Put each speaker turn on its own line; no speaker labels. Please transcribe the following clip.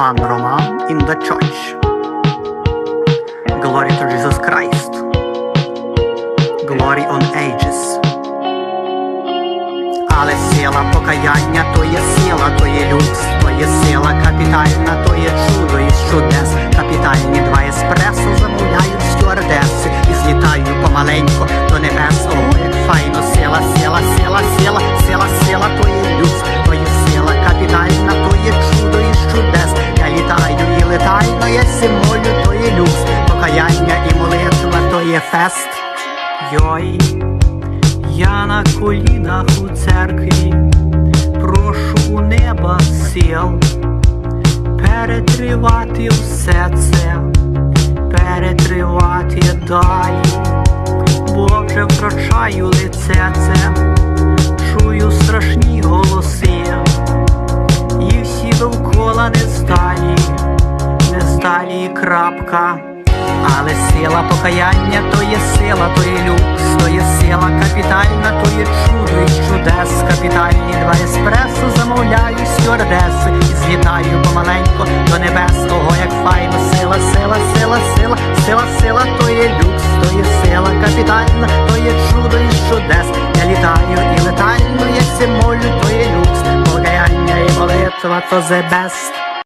Пан Роман in the church. Glory to Jesus Christ. Glory on ages. Але сила покаяння то є сила, то є люкс, то є сила симолю, то є люкс, покаяння і молитва, то є фест. Йой. Я на колінах у церкві, прошу у неба сил перетривати все це, перетривати далі, бо вже втрачаю лице це, крапка. Але сила покаяння то є сила, то є люкс, то є сила капітальна, то є чудо і чудес. Капітальні два еспресо замовляю стюардеси і злітаю помаленько до небес. Ого, як файно, сила, сила, сила, сила, сила, сила, то є люкс, то є сила капітальна, то є чудо і чудес. Я літаю і летаю, як симолю, то є люкс, покаяння і молитва, то the best.